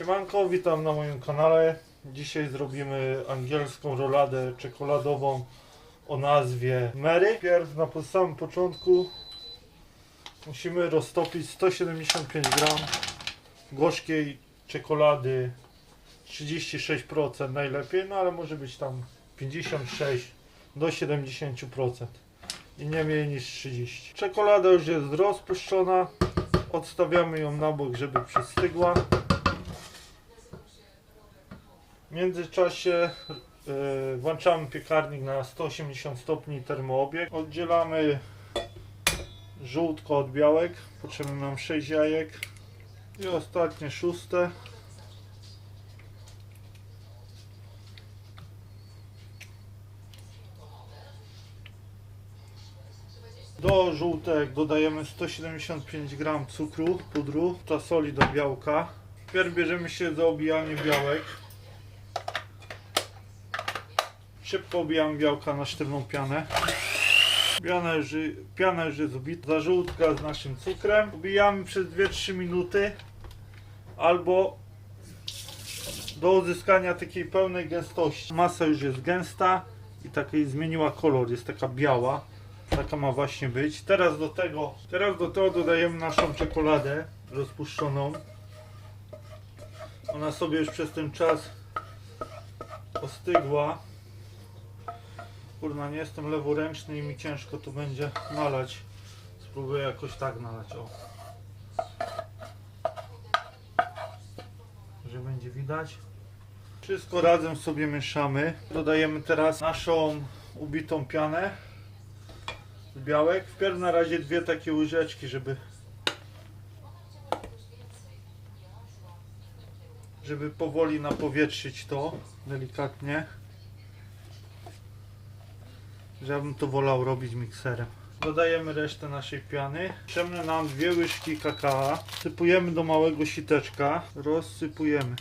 Siemanko, witam na moim kanale. Dzisiaj zrobimy angielską roladę czekoladową o nazwie Mary. Pierw na samym początku musimy roztopić 175 gram gorzkiej czekolady 36% najlepiej, no ale może być tam 56 do 70% i nie mniej niż 30. Czekolada już jest rozpuszczona, odstawiamy ją na bok, żeby przystygła. W międzyczasie yy, włączamy piekarnik na 180 stopni termoobieg. Oddzielamy żółtko od białek. Potrzebne nam 6 jajek. I ostatnie szóste. Do żółtek dodajemy 175 g cukru, pudru, ta soli do białka. Pierw bierzemy się za obijanie białek. Szybko obijamy białka na sztywną pianę. Piana już, piana już jest ubita. Za żółtka z naszym cukrem. Ubijamy przez 2-3 minuty. Albo do uzyskania takiej pełnej gęstości. Masa już jest gęsta i takiej zmieniła kolor, jest taka biała. Taka ma właśnie być. Teraz do tego, teraz do tego dodajemy naszą czekoladę rozpuszczoną. Ona sobie już przez ten czas ostygła. Kurna, nie jestem leworęczny i mi ciężko tu będzie nalać. Spróbuję jakoś tak nalać. O. Że będzie widać. Wszystko razem sobie mieszamy. Dodajemy teraz naszą ubitą pianę z białek. Wpierw na razie dwie takie łyżeczki, żeby żeby powoli napowietrzyć to delikatnie. Że ja bym to wolał robić mikserem. Dodajemy resztę naszej piany. Potrzebne nam dwie łyżki kakao. Sypujemy do małego siteczka. Rozsypujemy.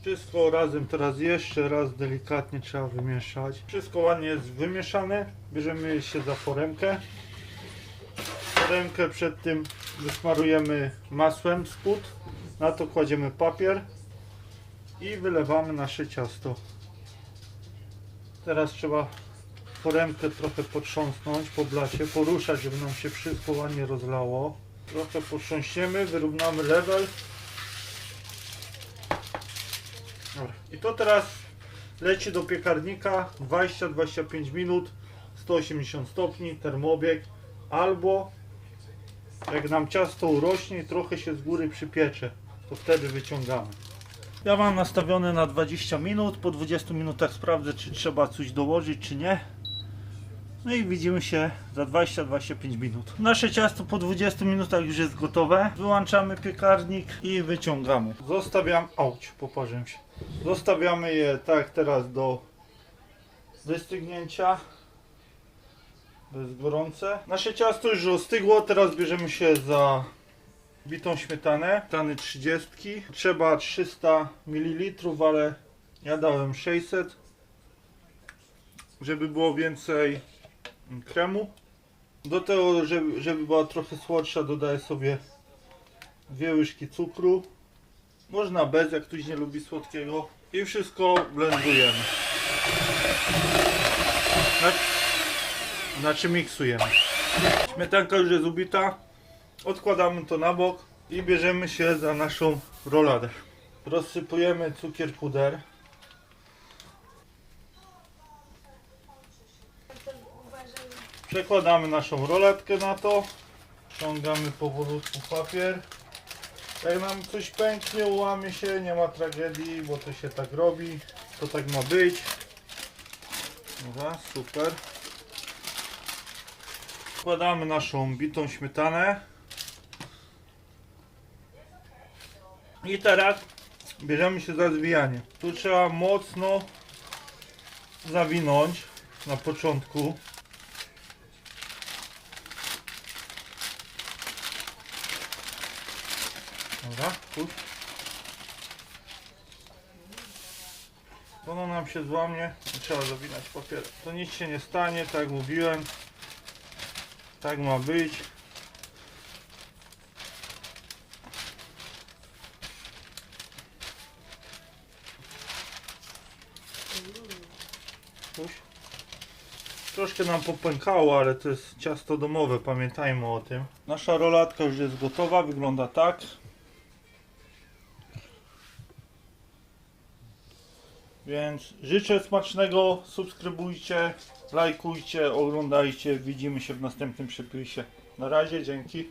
Wszystko razem teraz jeszcze raz delikatnie trzeba wymieszać. Wszystko ładnie jest wymieszane. Bierzemy się za foremkę. Foremkę przed tym wysmarujemy masłem spód. Na to kładziemy papier i wylewamy nasze ciasto. Teraz trzeba foremkę trochę potrząsnąć po blacie, poruszać, żeby nam się wszystko ładnie rozlało. Trochę potrząśniemy, wyrównamy level. I to teraz leci do piekarnika 20-25 minut 180 stopni, termobieg albo jak nam ciasto urośnie i trochę się z góry przypiecze, to wtedy wyciągamy. Ja mam nastawione na 20 minut, po 20 minutach sprawdzę czy trzeba coś dołożyć czy nie. No i widzimy się za 20-25 minut. Nasze ciasto po 20 minutach już jest gotowe. Wyłączamy piekarnik i wyciągamy. Zostawiam, auć, poparzyłem się. Zostawiamy je tak teraz do wystygnięcia. Jest gorące. Nasze ciasto już ostygło, teraz bierzemy się za bitą śmietanę. Śmietany 30. Trzeba 300 ml, ale ja dałem 600. Żeby było więcej kremu. Do tego, żeby, żeby była trochę słodsza, dodaję sobie dwie łyżki cukru. Można bez, jak ktoś nie lubi słodkiego. I wszystko blendujemy. Znaczy, znaczy miksujemy. Śmietanka już jest ubita. Odkładamy to na bok i bierzemy się za naszą roladę. Rozsypujemy cukier puder. Przekładamy naszą roletkę na to. Ściągamy powolutku papier. Jak nam coś pęknie, ułamie się, nie ma tragedii, bo to się tak robi. To tak ma być. Dobra, super. Wkładamy naszą bitą śmietanę. I teraz bierzemy się za zwijanie. Tu trzeba mocno zawinąć na początku. Dobra, puść. Ono nam się złamie trzeba zawinąć papier. To nic się nie stanie, tak mówiłem. Tak ma być. Troszkę nam popękało, ale to jest ciasto domowe, pamiętajmy o tym. Nasza rolatka już jest gotowa, wygląda tak. Więc życzę smacznego, subskrybujcie, lajkujcie, oglądajcie, widzimy się w następnym przepisie. Na razie, dzięki.